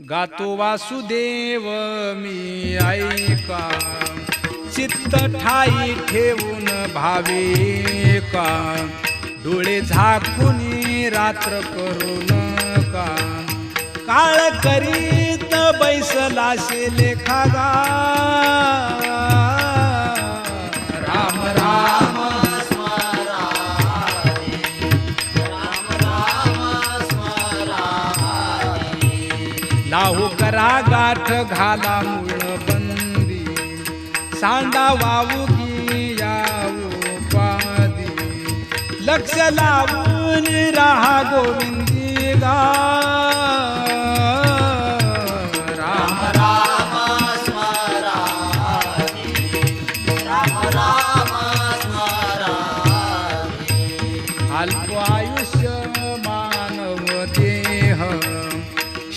गातो वासुदेव मी ऐका. चित्त ठाई ठेवून भावे का? डोळे झाकून रात्र करू नका. काळ करीत बैसला शेले खागा लाहू करा गाठ घाला मुळ बंदी सांडा वावू पादी. लक्ष लावून राहा गोविंदी गा. राम अल्प आयुष्य